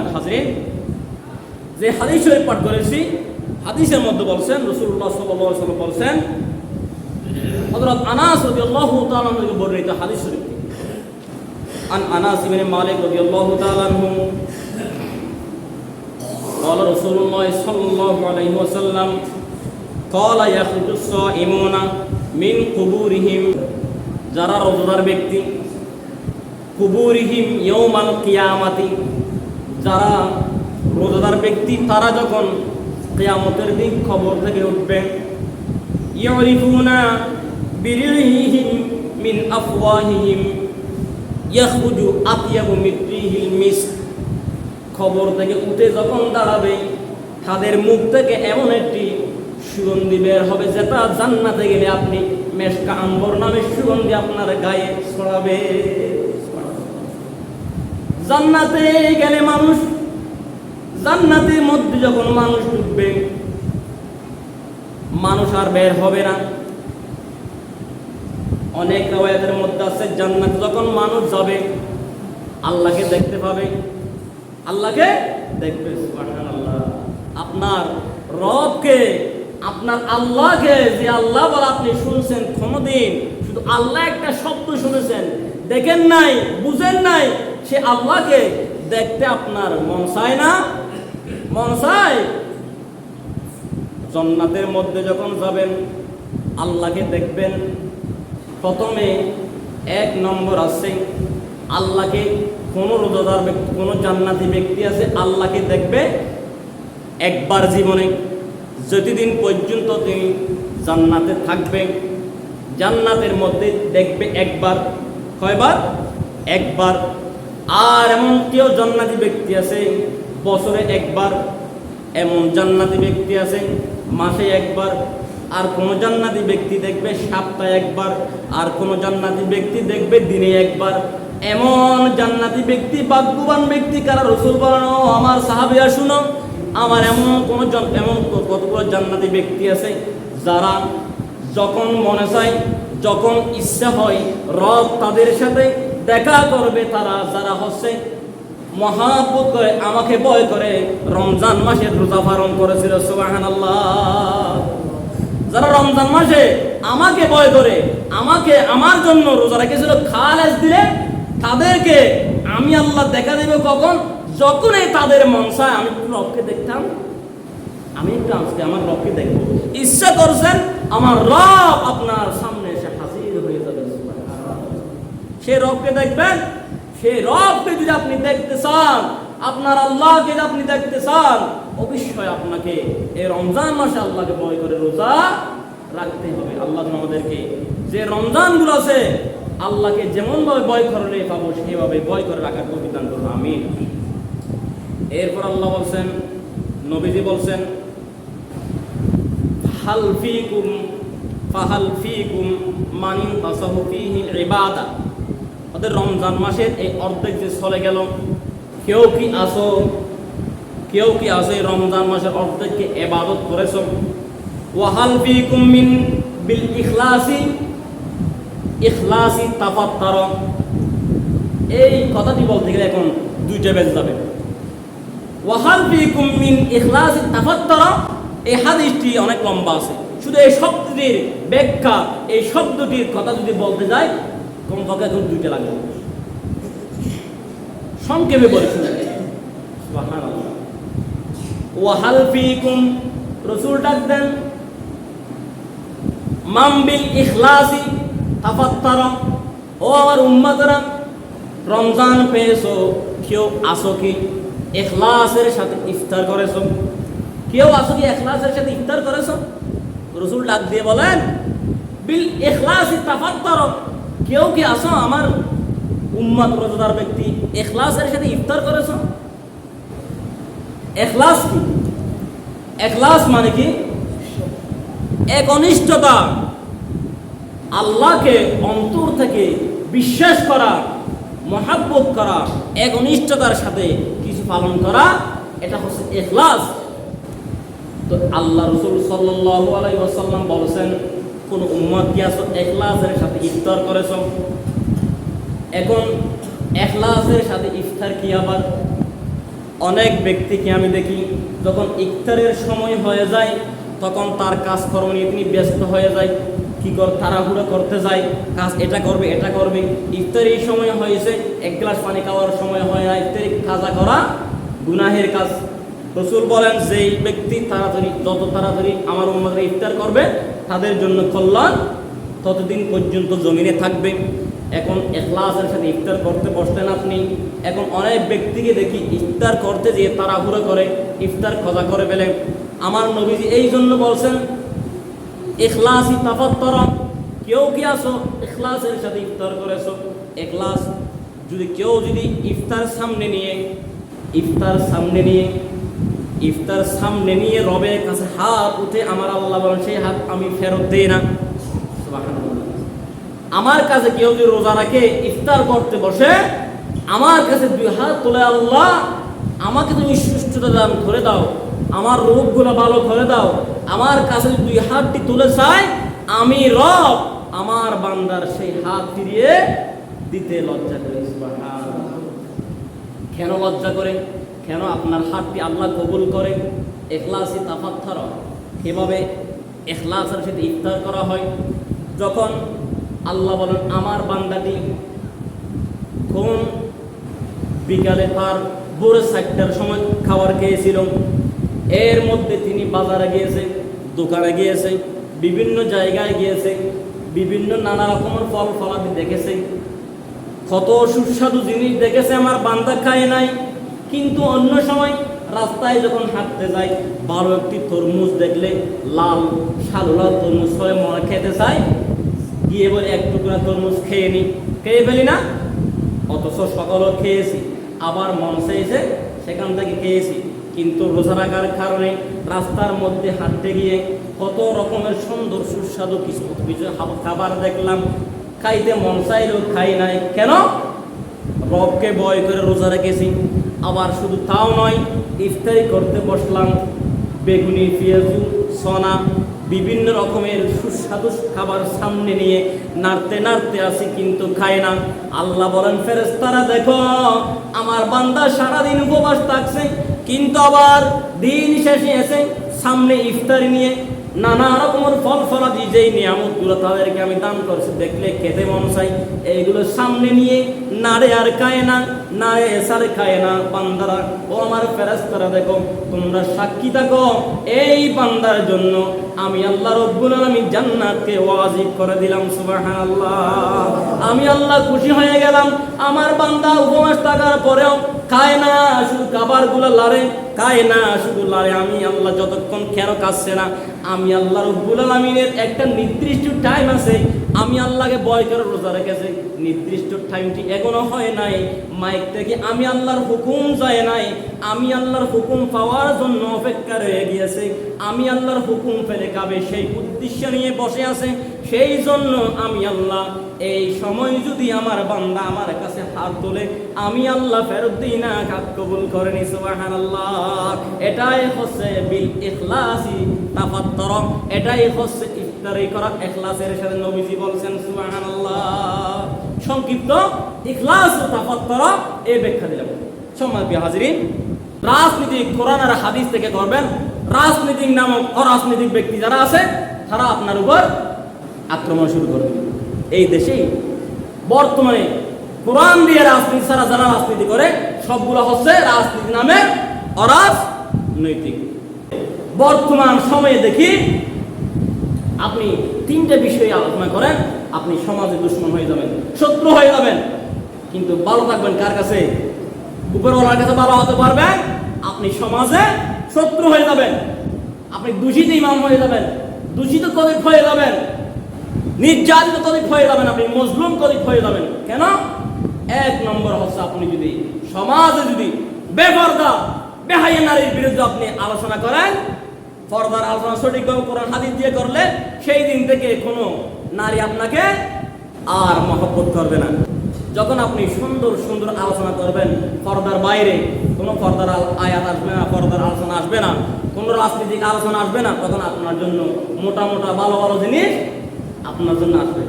মোহতারাম হাজরিন যে হাদিস শরীফ পাঠ করেছি হাদিসের মধ্যে বলছেন রসুল্লাহ সাল্লাল্লাহু আলাইহি ওয়াসাল্লাম বলছেন হযরত আনাস রাদিয়াল্লাহু তাআলা থেকে বর্ণিত হাদিস শরীফ থেকে। عن انس بن مالك رضي الله تعالى عنه قال رسول الله صلى الله عليه وسلم قال يخرج الصائمون من قبورهم যারা রোজাদার ব্যক্তি কুবুরিহিম ইয়ৌমাল কিয়ামাতি যারা রোজাদার ব্যক্তি, তারা যখন কিয়ামতের দিন খবর থেকে উঠবে, ইয়রিফুনা বিরিহিহিম মিন আফওয়াহিহিম, ইয়াখরুজু আতিয়াবু মিত্রিহিল মিস্ক। খবর থেকে উঠে যখন দাঁড়াবে, তাদের মুখ থেকে এমন একটি সুগন্ধি বের হবে, যেটা জান্নাতে গেলে আপনি মেশকা আম্বর নামে সুগন্ধি আপনার গায়ে ছড়াবে। জান্নাতে গেলে মানুষ, জান্নাতের মধ্যে যখন মানুষ ঢুকবে, মানুষ আর বের হবে না। অনেক রেওয়ায়তের মধ্যে আছে, জান্নাত যখন মানুষ যাবে, আল্লাহকে দেখতে পাবে। আল্লাহকে দেখবে আপনার রবকে, আপনার আল্লাহকে যে আল্লাহ বলে আপনি শুনছেন কোনদিন, শুধু আল্লাহ একটা শব্দ শুনেছেন, দেখেন নাই, বুঝেন নাই সে আল্লাহকে দেখতে আপনার মন চায় না? মন চায়? জন্নাতের মধ্যে যখন যাবেন, আল্লাহকে দেখবেন। প্রথমে এক নম্বর আছে, আল্লাহকে কোনো রোজাদার ব্যক্তি, কোনো জান্নাতি ব্যক্তি আছে, আল্লাহকে দেখবে একবার জীবনে। যতদিন পর্যন্ত তিনি জান্নাতে থাকবে, জান্নাতের মধ্যে দেখবে একবার, কয়বার? একবার। আর এমন কেউ জান্নাতি ব্যক্তি আছে, বছরে একবার এমন জান্নাতি ব্যক্তি আছে, মাসে একবার, আর কোন জান্নাতি ব্যক্তি দেখবে সপ্তাহে একবার, আর কোন জান্নাতি ব্যক্তি দেখবে দিনে একবার। এমন জান্নাতি ব্যক্তি, ভাগ্যবান ব্যক্তি কারা রসুল বলেন, "ও আমার সাহাবিয়া শুনো, আমার এমন কোন এমন কতগুলো জান্নাতি ব্যক্তি আছে যারা যখন মনে চায়, যখন ইচ্ছা হয় রব তাদের সাথে দেখা করবে তারা যারা হচ্ছে মহাব্বত করে আমাকে ভয় করে। রমজান মাসে রোজা পালন করেছিল সুবাহান যারা রমজান মাসে আমাকে ভয় করে, আমাকে, আমার জন্য রোজা রেখেছিল, খালেজ দিলে তাদেরকে আমি আল্লাহ দেখা দেবে কখন? যখনই তাদের মনসায় আমি রবকে দেখতাম। আমি একটু আজকে আমার রবকে দেখব। ইচ্ছা করছেন, আমার রব আপনার সামনে এসে হাজির হয়ে যাবে সে রবকে দেখবেন? সেই রবকে যদি আপনি দেখতে চান, আপনার আল্লাহকে যদি আপনি দেখতে চান, অবশ্যই আপনাকে এই রমজান মাসে আল্লাহকে ভয় করে রোজা রাখতে হবে। আল্লাহ আমাদেরকে যে রমজানগুলো আছে, আল্লাহকে যেমনভাবে ভয় করলে পাবো সেইভাবে ভয় করে রাখার প্রতিদান করব আমি এরপর আল্লাহ বলছেন, নবীজি বলছেন হাল ফিকুম, ফাহাল ফিকুম মানিন তাসাহু ফিহি ইবাদা। ওদের রমজান মাসের এই অর্ধেক যে চলে গেল, কেউ কি আসো কেউ কি আসো এই রমজান মাসের অর্ধেককে এবাদত করেছ? ওয়াহাল ফিকুম মিন বিল ইখলাসি ইখলাসি তাফাত্তার। এই কথাটি বলতে গেলে এখন দুইটা বেজ যাবে। ওয়াহাল ফিকুম মিন ইখলাসি তাফাত্তার, এই হাদিসটি অনেক লম্বা আছে। শুধু এই শব্দটির ব্যাখ্যা, এই শব্দটির কথা যদি বলতে যায় কমপক্ষে এখন দুইটা লাগবে সংক্ষেপে বলেছি ওয়াহাল ফিকুম, রসুল ডাক দেন মামবিল ইখলাসি তাফাত্তারা, ও আমার উম্মাদরা, রমজান পেয়েছ, কেউ আসো কি? এখলাসের সাথে ইফতার করেছ। কেউ আসো কি এখলাসের সাথে ইফতার করেছ? রসুল ডাক দিয়ে বলেন, বিল এখলাসি তাফাত্তারা কেউ কি আসো আমার উম্মাদ রোজাদার ব্যক্তি এখলাসের সাথে ইফতার করেছ? এখলাস কি? এখলাস মানে কি? এক অনিষ্টতা। আল্লাহকে অন্তর থেকে বিশ্বাস করা, মহাব্বত করা, এক অনিষ্টতার সাথে কিছু পালন করা, এটা হচ্ছে এখলাস। তো আল্লাহ রসুল সাল্লাহ আলাই ওয়াসাল্লাম বলছেন কোন উম্মত কি আছো? এখলাসের সাথে ইফতার করেছ? এখন এখলাসের সাথে ইফতার কি আবার? অনেক ব্যক্তিকে আমি দেখি, যখন ইফতারের সময় হয়ে যায়, তখন তার কাজকর্ম নিয়ে তিনি ব্যস্ত হয়ে যায়, কি কর, তাড়াহুড়ো করতে যায়, কাজ এটা করবে এটা করবে। ইফতার এই সময় হয়েছে, এক গ্লাস পানি খাওয়ার সময় হয় না, ইফতারি খাজা করা গুনাহের কাজ। রসুল বলেন, যেই ব্যক্তি তাড়াতাড়ি, যত তাড়াতাড়ি আমার উম্মাদের ইফতার করবে তাদের জন্য কল্যাণ ততদিন পর্যন্ত জমিনে থাকবে। এখন এখলাসের সাথে ইফতার করতে বসলেন আপনি। এখন অনেক ব্যক্তিকে দেখি ইফতার করতে যেয়ে তাড়াহুড়ো করে, ইফতার খোঁজা করে ফেলে। আমার নবীজি এই জন্য বলছেন এখলাসই তাফাত্তর কেউ কি আসো, এখলাসের সাথে ইফতার করেছ? এখলাস যদি কেউ যদি ইফতার সামনে নিয়ে, ইফতার সামনে নিয়ে ইফতার সামনে নিয়ে রবের কাছে হাত উঠে আমার আল্লাহ বলেন, সেই হাত আমি ফেরত দেই না। আমার কাছে কেউ যদি রোজা রাখে, ইফতার করতে বসে, আমার কাছে দুই হাত তোলে আল্লাহ, আমাকে তুমি সুস্থতা দান করে দাও, আমার রোগগুলো ভালো করে দাও, আমার কাছে দুই হাতটি তুলে চাই আমি রব আমার বান্দার সেই হাত ফিরিয়ে দিতে লজ্জা করে। কেন লজ্জা করে? কেন আপনার হাতটি আল্লাহ কবুল করে? এখলাসি তাফাত্থর এভাবে এখলাসের সাথে ইফতার করা হয়। যখন আল্লাহ বলেন, আমার বান্দাটি কোন বিকালে তার ভোর চারটার সময় খাবার খেয়েছিল। এর মধ্যে তিনি বাজারে গিয়েছে, দোকানে গিয়েছে, বিভিন্ন জায়গায় গিয়েছে, বিভিন্ন নানা রকমের ফল ফলাদি দেখেছে। কত সুস্বাদু জিনিস দেখেছে, আমার বান্দা খায় নাই। কিন্তু অন্য সময় রাস্তায় যখন হাঁটতে যাই ভালো একটি তরমুজ দেখলে লাল সাদু লাল তরমুজ করে মনে খেতে চাই। গিয়ে বলে এক টুকরা তরমুজ খেয়ে নি। খেয়ে ফেলি না? অথচ সকালও খেয়েছি। আবার মন চাইছে সেখান থেকে খেয়েছি। কিন্তু রোজা রাখার কারণে রাস্তার মধ্যে হাঁটতে গিয়ে কত রকমের সুন্দর সুস্বাদু কিছু কিছু খাবার দেখলাম। খাইতে মন চাইলেও খাই নাই। কেন? রবকে ভয় করে রোজা রেখেছি। আবার শুধু তাও নয়, ইফতারি করতে বসলাম, বেগুনি, পেঁয়াজু, সনা, বিভিন্ন রকমের সুস্বাদু খাবার সামনে নিয়ে নাড়তে নাড়তে আসি কিন্তু খায় না। আল্লাহ বলেন ফেরেস্তারা দেখো, আমার বান্দা সারাদিন উপবাস থাকছে, কিন্তু আবার দিন শেষে এসে সামনে ইফতারি নিয়ে নানা রকমের ফল ফলাদি যেই নিয়ামতগুলো তাদেরকে আমি দান করছি, দেখলে খেতে মন চাই এইগুলো সামনে নিয়ে নাড়ে আর খায় না নাড়ে এসারে খায় না। বান্দারা, ও আমার ফেরেস্তারা দেখো, তোমরা সাক্ষী থাকো, এই বান্দার জন্য আমি আল্লাহ রব্বুল আলামিন জান্নাতকে ওয়াজিব করে দিলাম, সুবহানাল্লাহ। আমি আল্লাহ খুশি হয়ে গেলাম, আমার বান্দা উপবাস থাকার পরেও খায় না, শুধু খাবারগুলো লারে খায় না, শুধু লারে আমি আল্লাহ যতক্ষণ কেন কাছে না আমি আল্লাহ রব্বুল আলমিনের একটা নির্দিষ্ট টাইম আছে, আমি আল্লাহকে বয় করে রোজা রেখেছি। নির্দিষ্ট টাইমটি এখনও হয় নাই। মাইক থেকে আমি আল্লাহর হুকুম যায় নাই। আমি আল্লাহর হুকুম পাওয়ার জন্য অপেক্ষা রয়ে গিয়েছে। আমি আল্লাহর হুকুম ফেলে কাবে সেই উদ্দেশ্য নিয়ে বসে আছে। সেই জন্য আমি আল্লাহ, এই সময় যদি আমার বান্দা আমার কাছে হাত তোলে, আমি আল্লাহ ফেরত দিই না কাজ কবুল করে নি, সুবহানাল্লাহ। এটাই হচ্ছে বিল ইখলাসি তাফাত্তর। এটাই হচ্ছে ইফতারি করা ইখলাসের সাথে নবীজি বলছেন, সুবহানাল্লাহ। সংক্ষিপ্ত ইখলাস তাফাত্তর এই ব্যাখ্যা দিলাম সম্মানিত হাজিরিন রাজনীতি কোরআন আর হাদিস থেকে করবেন রাজনীতিক নামক অরাজনৈতিক ব্যক্তি যারা আছে, তারা আপনার উপর আক্রমণ শুরু করবে। এই দেশেই বর্তমানে কোরআন দিয়ে রাজনীতি ছাড়া যারা রাজনীতি করে, সবগুলো হচ্ছে রাজনীতি নামে অরাজনৈতিক। বর্তমান সময়ে দেখি আপনি তিনটে বিষয়ে আলোচনা করেন, আপনি সমাজে দুশ্মন হয়ে যাবেন, শত্রু হয়ে যাবেন। কিন্তু ভালো থাকবেন কার কাছে? উপরওয়ালার কাছে ভালো হতে পারবেন, আপনি সমাজে শত্রু হয়ে যাবেন। আপনি দূষিত ইমাম হয়ে যাবেন, দূষিত কদিক হয়ে যাবেন। নির্যাতিত কদিক হয়ে যাবেন আপনি, মজলুম কদিক হয়ে যাবেন। কেন? এক নম্বর হচ্ছে আপনি যদি সমাজে যদি বেপর্দা বেহাইয়া নারীর বিরুদ্ধে আপনি আলোচনা করেন, পর্দার আলোচনা সঠিকভাবে কোরআন হাদিস দিয়ে করলে সেই দিন থেকে কোনো নারী আপনাকে আর মহব্বত করবে না। যখন আপনি সুন্দর সুন্দর আলোচনা করবেন, পর্দার বাইরে কোনো পর্দার আয়াত আসবে না, পর্দার আলোচনা আসবে না, কোনো রাজনীতিক আলোচনা আসবে না, তখন আপনার জন্য মোটা মোটা, ভালো ভালো জিনিস আপনার জন্য আসবে।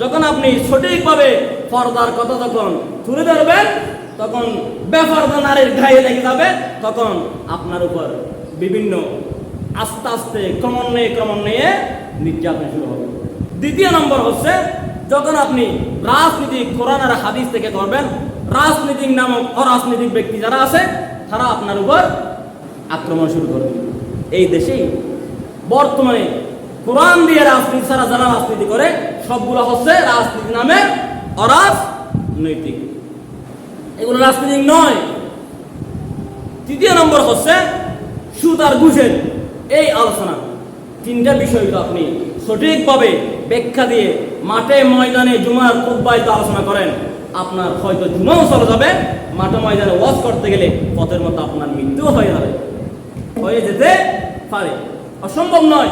যখন আপনি সঠিকভাবে পর্দার কথা যখন তুলে ধরবেন, তখন বেফারদা নারীর গায়ে লেগে যাবে, তখন আপনার উপর বিভিন্ন আস্তে আস্তে ক্রমান্বয়ে ক্রমান্বয়ে নির্যাতন শুরু হবে। দ্বিতীয় নম্বর হচ্ছে, যখন আপনি রাজনীতি কোরআন আর হাদিস থেকে করবেন রাজনীতিক নামক অরাজনৈতিক ব্যক্তি যারা আছে, তারা আপনার উপর আক্রমণ শুরু করবে। এই দেশেই বর্তমানে কোরআন দিয়ে রাজনীতি ছাড়া যারা রাজনীতি করে, সবগুলো হচ্ছে রাজনীতি নামে অরাজনৈতিক। এগুলো রাজনীতিক নয়। তৃতীয় নম্বর হচ্ছে সুদ আর ঘুষের এই আলোচনা, তিনটা বিষয়গুলো আপনি সঠিকভাবে ব্যাখ্যা দিয়ে মাঠে ময়দানে জুমার খুববাই আলোচনা করেন, আপনার হয়তো জুমাও চলে যাবে। মাঠে ময়দানে ওয়াজ করতে গেলে পথের মতো আপনার মৃত্যু হয়ে যাবে। হয়ে যেতে পারে। অসম্ভব নয়।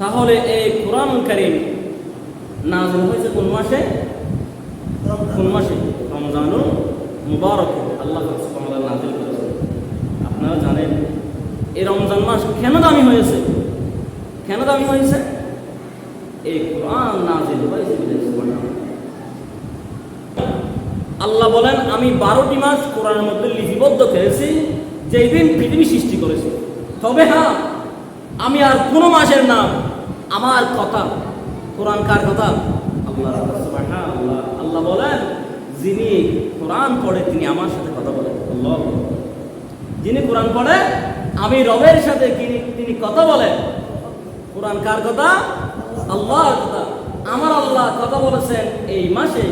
তাহলে এই কোরআন কারিম নাজল হয়েছে কোন মাসে? কোন মাসে? রমজানুল মুবারক। আল্লাহ নাজিল করেছেন। আপনারা জানেন এই রমজান মাস কেন দামি হয়েছে? কেন দামি হয়েছে? এই কোরআন নাজিল হয়েছে আল্লাহ বলেন, আমি বারোটি মাস কোরআনের মধ্যে লিপিবদ্ধ করেছি, যেই দিন পৃথিবী সৃষ্টি করেছে। তবে হ্যাঁ আমি আর কোনো মাসের নাম আমার কথা, কোরআন কার কথা? আল্লাহ আল্লাহ আল্লাহ বলেন, যিনি কোরআন পড়ে তিনি আমার সাথে কথা বলেন। আল্লাহ যিনি কোরআন পড়ে, আমি রবের সাথে তিনি কথা বলেন। কোরআন কার কথা? আল্লাহর কথা। আমার আল্লাহ কথা বলেছেন এই মাসে,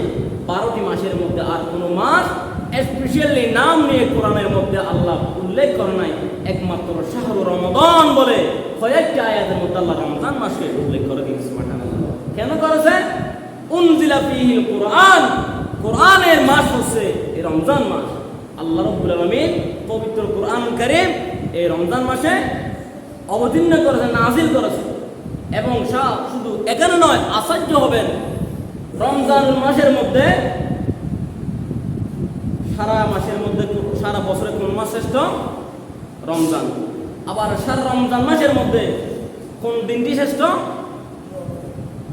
বারোটি মাসের মধ্যে, আর কোনো মাস স্পেশালি নাম নিয়ে কোরআনের মধ্যে আল্লাহ উল্লেখ করে নাই, একমাত্র শাহরু রমদান বলে কয়েকটি আয়াতের মধ্যে আল্লাহ রমজান মাসকে উল্লেখ করে দিয়েছে কেন করেছে? উনজিলা ফিহিল কোরআন, কোরআনের মাস হচ্ছে এই রমজান মাস। আল্লাহ রব্বুল আলামিন পবিত্র কোরআন কারীম এই রমজান মাসে অবতীর্ণ করেছে নাজিল করেছে এবং সা শুধু এখানে নয়, আশ্চর্য হবেন। রমজান মাসের মধ্যে, সারা মাসের মধ্যে সারা বছরে কোন মাস শ্রেষ্ঠ? রমজান। আবার সারা রমজান মাসের মধ্যে কোন দিনটি শ্রেষ্ঠ?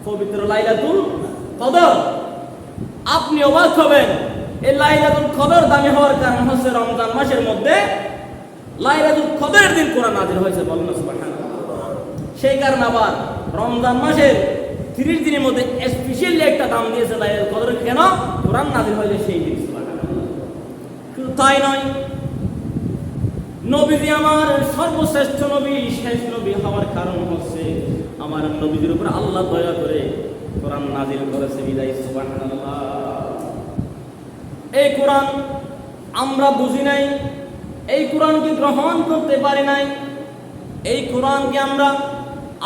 পবিত্র লাইলাতুল কদর। আপনি অবাক হবেন, এই লাইলাতুল কদর দামি হওয়ার কারণ হচ্ছে রমজান মাসের মধ্যে লাইলাতুল কদরের দিন কোরআন নাজিল হয়েছে, বলেন সেই কারণে আবার রমজান মাসের তিরিশ দিনের মধ্যে স্পেশালি একটা দাম দিয়েছে লাইলাতুল কদর। কেন? কোরআন নাজিল হয়েছে সেই দিন। তাই নয়। নবীজি আমার সর্বশ্রেষ্ঠ নবী, শেষ নবী হওয়ার কারণ হচ্ছে আমার নবীজির উপর আল্লাহ দয়া করে কোরআন নাজিল করেছে, বিদায় এই কোরআন আমরা বুঝি নাই, এই কোরআনকে গ্রহণ করতে পারি নাই, এই কোরআনকে আমরা,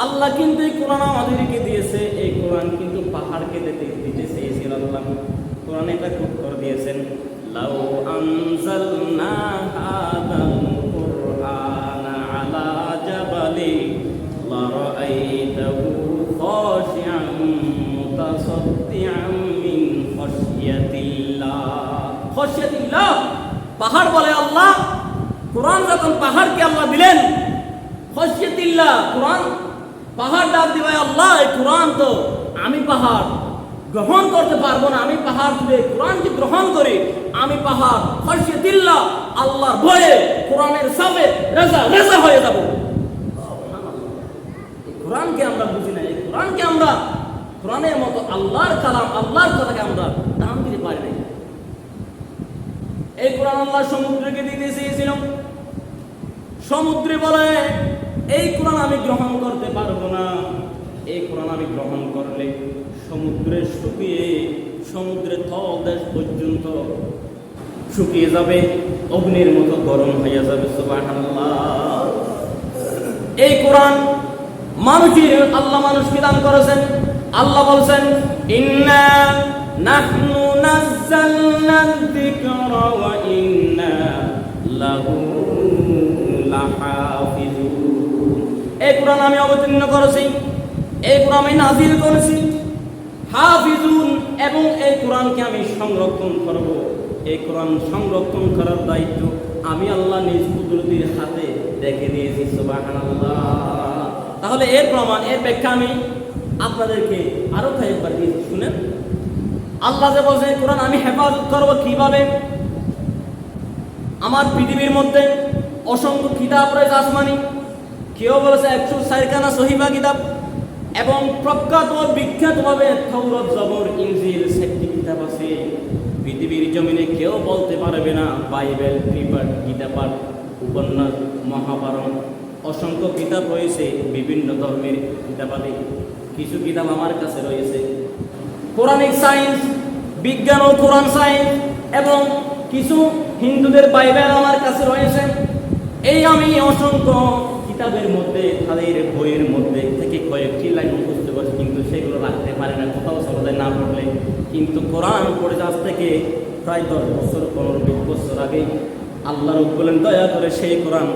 আল্লাহ কিন্তু এই কোরআন আমাদেরকে দিয়েছে, এই কোরআন কিন্তু পাহাড়কে দিতে দিতে চেয়েছিল আল্লাহ কোরআন এটা খুব করে দিয়েছেন। লাউ আনজালনা হাদাল কুরআন আলা জাবালি লারাআইতাহু খাশিআন মুতাসাদ্দিআন মিন খাশিয়াতিল্লাহ খাশিয়াতিল্লাহ পাহাড় বলে আল্লাহ। কোরআন যখন পাহাড়কে আল্লাহ দিলেন খসিয়তিল্লাহ কোরআন। পাহাড় ডাক দিবে আল্লাহ, এই কোরআন তো আমি পাহাড়। গ্রহণ করতে পারব না। আমি পাহাড় তুলে কোরআনকে গ্রহণ করি আমি পাহাড় খসিয়তিল্লাহ আল্লাহর ভয়ে কোরআনের সামনে রেজা রেজা হয়ে যাব। কোরআনকে আমরা বুঝি না, এই কোরআনকে আমরা কোরআনের মতো আল্লাহর কালাম, আল্লাহর কথাকে আমরা দাম দিতে পারি না এই কোরআন আল্লাহ সমুদ্রকে দিতে চেয়েছিলাম সমুদ্রে বলে, এই কোরআন আমি গ্রহণ করতে পারব না। এই কোরআন আমি গ্রহণ করলে সমুদ্রে শুকিয়ে সমুদ্রের তল দেশ পর্যন্ত শুকিয়ে যাবে, অগ্নির মতো গরম হয়ে যাবে এই কোরআন মানুষের আল্লাহ মানুষকে দান করেছেন, আল্লাহ বলছেন এই কোরআন আমি অবতীর্ণ করেছি, এই কোরআন আমি নাজিল করেছি। হাফিজুন, এবং এই কোরআনকে আমি সংরক্ষণ করব। এই কোরআন সংরক্ষণ করার দায়িত্ব আমি আল্লাহ নিজ কুদরতির হাতে রেখে দিয়েছি তাহলে এর প্রমাণ, এর ব্যাখ্যা আমি আপনাদেরকে আরও কয়েকবার দিয়েছি, শুনেন। আল্লাহ যে বলছে কোরআন আমি হেফাজত করব কীভাবে? আমার পৃথিবীর মধ্যে অসংখ্য কিতাব রয়েছে আসমানি। কেউ বলেছে একশো সাইরখানা সহিবা কিতাব। এবং প্রখ্যাত বিখ্যাতভাবে থৌরত জবর ইনজিল সেটি কিতাব আছে। পৃথিবীর জমিনে কেউ বলতে পারবে না, বাইবেল ত্রিপাঠ গীতাপাঠ, উপন্যাস, মহাভারত, অসংখ্য কিতাব রয়েছে বিভিন্ন ধর্মের কিতাবাদি। কিছু কিতাব আমার কাছে রয়েছে। কোরআনিক সায়েন্স, বিজ্ঞান ও কোরআন সায়েন্স এবং কিছু হিন্দুদের বাইবেল আমার কাছে রয়েছে। এই আমি অসংখ্য কিতাবের মধ্যে তাদের বইয়ের মধ্যে থেকে কয়েকটি লাইন মুখস্থ করছি কিন্তু সেগুলো রাখতে পারে না, কোথাও সমাধায় না পড়লে কিন্তু কোরআন পড়ে আজ থেকে প্রায় দশ বছর, পনেরো বিশ বছর আগে আল্লাহ রব বলেন দয়া করে সেই কোরআন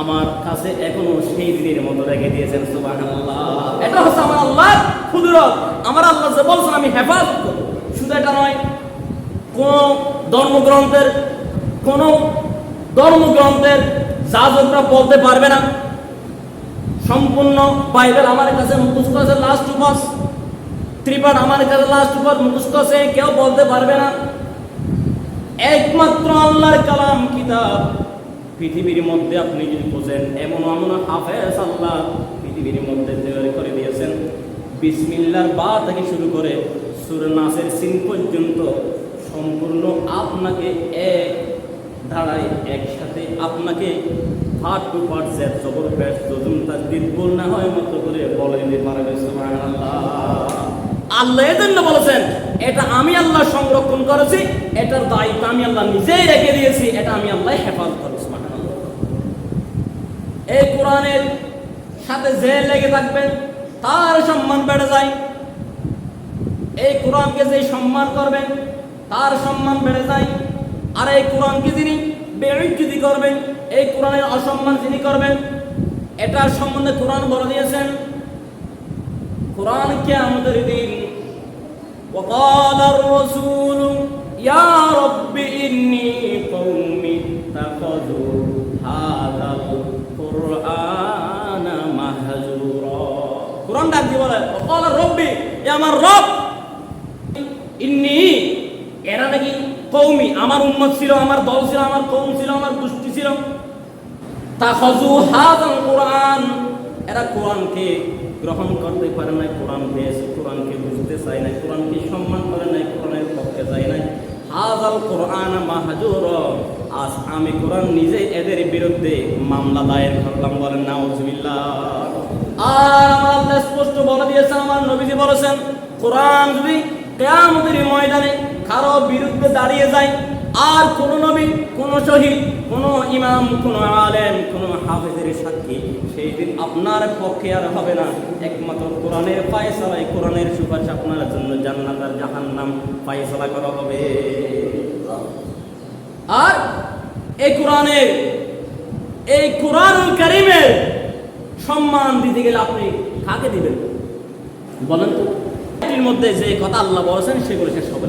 আমার কাছে এখনও সেই দিনের মতো রেখে দিয়েছেন, সুবহানাল্লাহ। এটা হচ্ছে আমার আল্লাহ কুদরত। আমার আল্লাহ যে বলছেন, আমি হেফাজত শুধু এটা নয়, কোন ধর্মগ্রন্থের কোন ধর্মগ্রন্থের যাজকরা বলতে পারবে না। সম্পূর্ণ বাইবেল আমার কাছে মুখস্থ আছে লাস্ট উপাস ত্রিপাঠ আমার কাছে লাস্ট উপাস মুখস্থ আছে, কেউ বলতে পারবে না। একমাত্র আল্লাহর কালাম কিতাব। পৃথিবীর মধ্যে আপনি যদি বোঝেন এমন এমন হাফেজ আল্লাহ পৃথিবীর মধ্যে তৈরি করে দিয়েছেন। বিসমিল্লার বা থেকে শুরু করে সুর নাসের সিন পর্যন্ত সম্পূর্ণ আপনাকে এক ধারায় একসাথে আপনাকে পার্ট টু সেট জবর ব্যাস যদুন তার দিন না হয় মতো করে বলে দিতে পারবে আল্লাহ এজন্য বলেছেন, এটা আমি আল্লাহ সংরক্ষণ করেছি, এটার দায়িত্ব আমি আল্লাহ নিজেই রেখে দিয়েছি, এটা আমি আল্লাহ হেফাজত করেছি। এই কোরআনের সাথে যে লেগে থাকবেন, তার সম্মান বেড়ে যায়। এই কোরআনকে যে সম্মান করবেন, তার সম্মান বেড়ে যায়। আর এই কোরআনকে যিনি বেড়িচ্যুতি করবেন এই কোরআনের অসম্মান যিনি করবেন এটার সম্বন্ধে কোরআন বলে দিয়েছেন কোরআন কে আমাদের দিন وقال الرسول يا رب إني قوم اتخذوا هذا القرآن مهجورا কোরআন ডাক দিয়ে বলে وقال ربي يا আমার রব ইন্নি এরা নাকি কৌমি আমার উম্মত ছিল, আমার দল ছিল, আমার কৌম ছিল, আমার গোষ্ঠী ছিল। তাখাজু হাযাল কোরআন। এরা কোরআনকে গ্রহণ করতে পারে না কোরআন পেয়েছে, কোরআনকে বুঝতে চায় না কোরআনকে সম্মান করে নাই, কোরআনের পক্ষে যায় নাই। হাজাল কোরআন মাহাজুর। আজ আমি কোরআন নিজে এদের বিরুদ্ধে মামলা দায়ের করলাম, বলেন নাউজুবিল্লাহ। আর আমার আল্লাহ স্পষ্ট বলে দিয়েছে আমার নবীজি বলেছেন, কোরআন যদি কেয়ামতের ময়দানে কারও বিরুদ্ধে দাঁড়িয়ে যায়, আর কোন নবী, কোন শহীদ, কোন ইমাম, কোন আলেম, কোন হাফেজের সাক্ষী সেই দিন আপনার পক্ষে আর হবে না। একমাত্র কোরআনের ফায়সালায় কোরআনের সুপারিশ আপনার জন্য জান্নাত আর জাহান্নাম ফায়সালা করা হবে। আর এই কোরআনের, এই কোরআনুল কারিমের সম্মান দিতে গেলে আপনি কাকে দিবেন? বলেন তো। এটির মধ্যে যে কথা আল্লাহ বলেছেন সেগুলো শেষ হবে।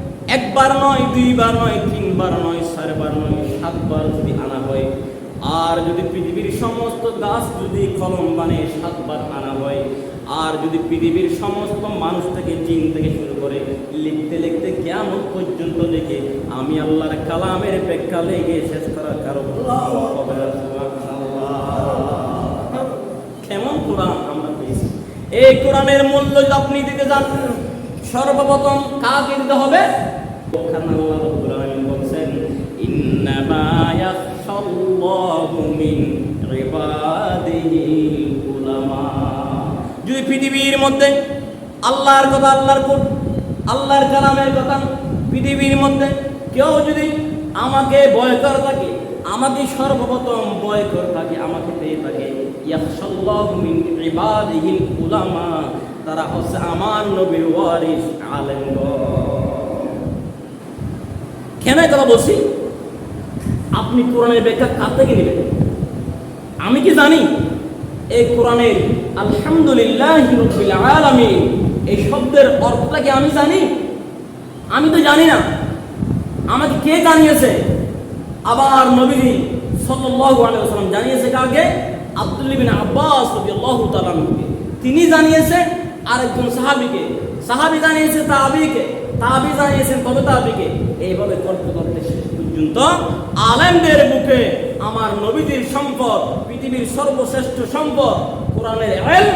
একবার নয়, দুইবার নয়, তিনবার নয়, চারবার নয়, সাতবার যদি আনা হয়। আর যদি পৃথিবীর সমস্ত গাছ যদি কলম বানে সাতবার আনা হয়, আর যদি পৃথিবীর সমস্ত মানুষ থেকে জিন থেকে শুরু করে লিখতে লিখতে কেমন পর্যন্ত লিখে আমি আল্লাহর কালামের প্রেক্ষা লেগে শেষ করার না। কেমন কোরআন আমরা পেয়েছি? এই কোরআনের মূল্য আপনি দিতে যান, সর্বপ্রথম কাকে দিতে হবে? ওখানে আল্লাহ রাব্বুল আলামিন বলছেন ইন্নামা যদি পৃথিবীর মধ্যে আল্লাহর কথা আল্লাহর আল্লাহর কালামের কথা পৃথিবীর মধ্যে কেউ যদি আমাকে ভয় করে থাকে, আমাকে সর্বপ্রথম ভয় করে থাকে, আমাকে পেয়ে থাকে ইবাদিহিল উলামা, তারা হচ্ছে আমার নবীর ওয়ারিস আলেমগণ কেন কথা বলছি? আপনি কোরআনের ব্যাখ্যা কার থেকে নেবেন? আমি কি জানি? এই কোরআনের আলহামদুলিল্লাহ আলামিন, এই শব্দের অর্থটা কি আমি জানি? আমি তো জানি না। আমাকে কে জানিয়েছে? আবার সাল্লাল্লাহু আলাইহি জানিয়েছে কাকে? আব্দুল্লাহ বিন আব্বাস তিনি জানিয়েছে আরেকজন সাহাবীকে। সাহাবি জানিয়েছে তা তাবিকে তাবি জানিয়েছেন তবে তাবিকে? এইভাবে করতে করতে শেষ পর্যন্ত আলেমদের মুখে আমার নবীজির সম্পদ, পৃথিবীর সর্বশ্রেষ্ঠ সম্পদ, কোরআনের এল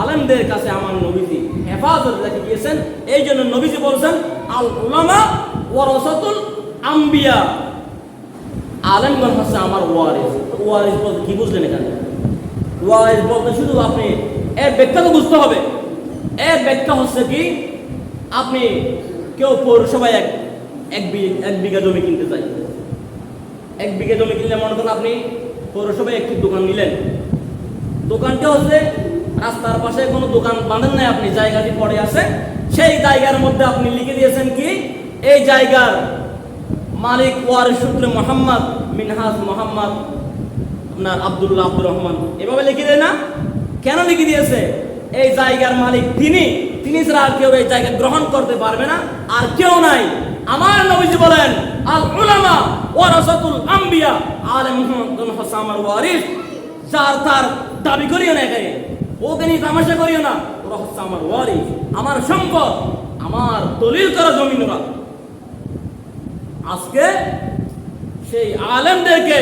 আলেমদের কাছে আমার নবীজি হেফাজত রেখে গিয়েছেন। এই জন্য নবীজি বলছেন, আল উলামা ওয়ারাসাতুল আম্বিয়া। আলেমগণ হচ্ছে আমার ওয়ারিস। ওয়ারিস বলতে কি বুঝলেন এখানে? ওয়ারিস বলতে শুধু আপনি, এর ব্যাখ্যা তো বুঝতে হবে। এর ব্যাখ্যা হচ্ছে কি? আপনি কেউ পৌরসভায় এক এক এক বিঘা জমি কিনতে চাই এক বিঘা জমি কিনলে মনে করেন আপনি পৌরসভায় একটি দোকান নিলেন। দোকানটা হচ্ছে রাস্তার পাশে কোনো দোকান বাঁধেন নাই আপনি, জায়গাটি পড়ে আছে। সেই জায়গার মধ্যে আপনি লিখে দিয়েছেন কি, এই জায়গার মালিক ওয়ার সূত্রে মোহাম্মদ মিনহাজ মোহাম্মদ আপনার আব্দুল্লাহ আব্দুর রহমান। এভাবে লিখে দেয় না? কেন লিখে দিয়েছে? এই জায়গার মালিক তিনি। তিনি ছাড়া আর কেউ এই জায়গা গ্রহণ করতে পারবে না। আর কেউ নাই। আমার নবীজি বলেন, আল উলামা ওয়ারাসাতুল আম্বিয়া আলেম মুহাম্মদ হাসান আমার ওয়ারিস। যার তার দাবি করিও না এখানে। ওকে নিয়ে তামাশা করিও না। ওরা হচ্ছে আমার ওয়ারিস, আমার সম্পদ, আমার দলিল করা জমিন ওরা আজকে সেই আলেমদেরকে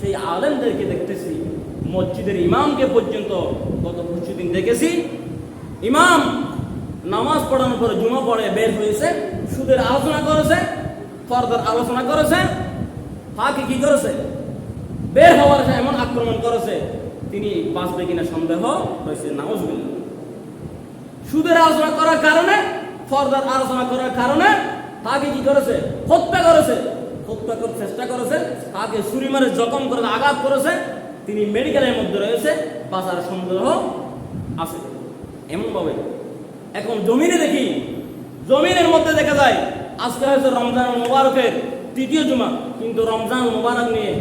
সেই আলেমদেরকে মসজিদের ইমামকে পর্যন্ত গত কিছুদিন দেখেছি। ইমাম নামাজ পড়ানোর পরে জুমা পড়ে বের হয়েছে, সুদের আলোচনা করেছে, ফর্দার আলোচনা করেছে, ফাঁকে কি করেছে? বের হওয়ার এমন আক্রমণ করেছে, তিনি বাঁচবে কিনা সন্দেহ হয়েছে নামাজ সুদের আলোচনা করার কারণে, ফর্দার আলোচনা করার কারণে তাকে কি করেছে? হত্যা করেছে। হত্যা করার চেষ্টা করেছে তাকে ছুরি মারে জখম করে আঘাত করেছে তিনি মেডিকেলের মধ্যে রয়েছে, বাঁচার সন্দেহ আছে। এমনভাবে এখন জমিনে দেখি, জমিনের মধ্যে দেখা যায়, আজকে হয়তো রমজান মোবারকের তৃতীয় জুমা। কিন্তু রমজান মোবারক নিয়ে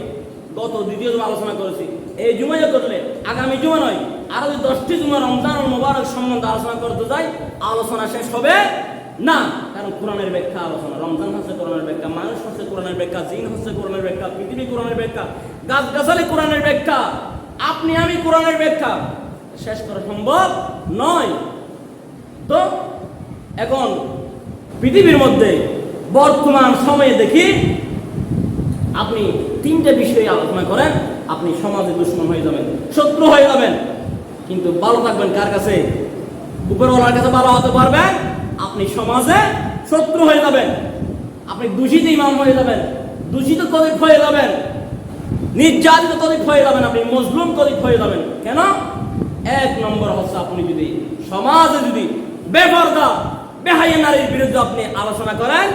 গত দ্বিতীয় জুমা আলোচনা করেছি। এই জুমা যে করলে, আগামী জুমা নয় আরও যদি দশটি জুমা রমজান মোবারক সম্বন্ধে আলোচনা করতে যাই, আলোচনা শেষ হবে না। কারণ কোরআনের ব্যাখ্যা আলোচনা। রমজান হচ্ছে কোরআনের ব্যাখ্যা, মানুষ হচ্ছে কোরআনের ব্যাখ্যা, জিন হচ্ছে কোরআনের ব্যাখ্যা, পৃথিবী কোরআনের ব্যাখ্যা। গাছ গাছালি কোরআনের ব্যাখ্যা। আপনি আমি কোরআনের ব্যাখ্যা। শেষ করা সম্ভব নয়। তো এখন পৃথিবীর মধ্যে বর্তমান সময়ে দেখি আপনি তিনটে বিষয়ে আলোচনা করেন, আপনি সমাজে দুশ্মন হয়ে যাবেন, শত্রু হয়ে যাবেন। কিন্তু ভালো থাকবেন কার কাছে? উপরওয়ালার কাছে ভালো হতে পারবেন। আপনি সমাজে শত্রু হয়ে যাবেন। আপনি দূষিত ইমাম হয়ে যাবেন। দূষিত তদিক হয়ে যাবেন। নির্যাতিত তদিক হয়ে যাবেন আপনি, মজলুম তদিক হয়ে যাবেন। কেন? এক নম্বর হচ্ছে আপনি যদি সমাজে যদি বেপর্দা বেহাইয়া নারীর বিরুদ্ধে আপনি আলোচনা করেন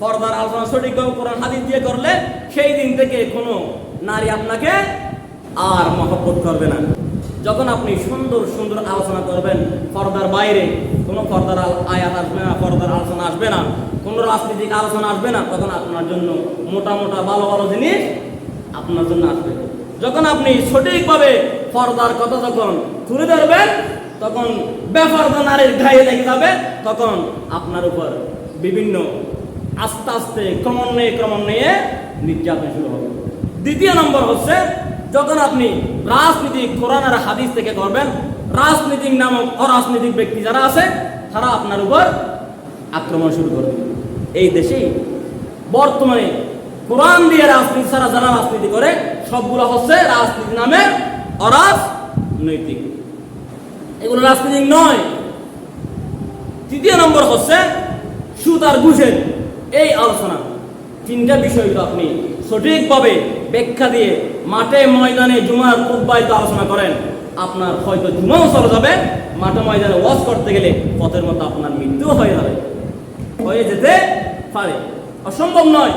পর্দার আলোচনা সঠিকভাবে কোরআন হাদিস দিয়ে করলে সেই দিন থেকে কোনো নারী আপনাকে আর মহব্বত করবে না। যখন আপনি সুন্দর সুন্দর আলোচনা করবেন পর্দার বাইরে কোনো পর্দার আয়াত আসবে না পর্দার আলোচনা আসবে না, কোনো রাজনীতিক আলোচনা আসবে না, তখন আপনার জন্য মোটা মোটা ভালো ভালো জিনিস আপনার জন্য আসবে। যখন আপনি সঠিকভাবে পর্দার কথা যখন তুলে ধরবেন, তখন বেপর্দা নারীর গায়ে লেগে যাবে, তখন আপনার উপর বিভিন্ন আস্তে আস্তে ক্রমান্বয়ে ক্রমান্বয়ে নির্যাতন শুরু হবে। দ্বিতীয় নম্বর হচ্ছে, যখন আপনি রাজনীতি কোরআন আর হাদিস থেকে করবেন রাজনীতিক নামক অরাজনৈতিক ব্যক্তি যারা আছে, তারা আপনার উপর আক্রমণ শুরু করবে। এই দেশেই বর্তমানে কোরআন দিয়ে রাজনীতি ছাড়া যারা রাজনীতি করে, সবগুলো হচ্ছে রাজনীতি নামে অরাজনৈতিক। এগুলো রাজনীতিক নয়। তৃতীয় নম্বর হচ্ছে সুদ আর ঘুষের এই আলোচনা, তিনটা বিষয় আপনি সঠিকভাবে ব্যাখ্যা দিয়ে মাঠে ময়দানে জুমার খুববাই তো আলোচনা করেন। আপনার হয়তো জুমাও চলে যাবে, মাঠে ময়দানে ওয়াশ করতে গেলে পথের মতো আপনার মৃত্যু হয়ে যাবে। হয়ে যেতে পারে। অসম্ভব নয়।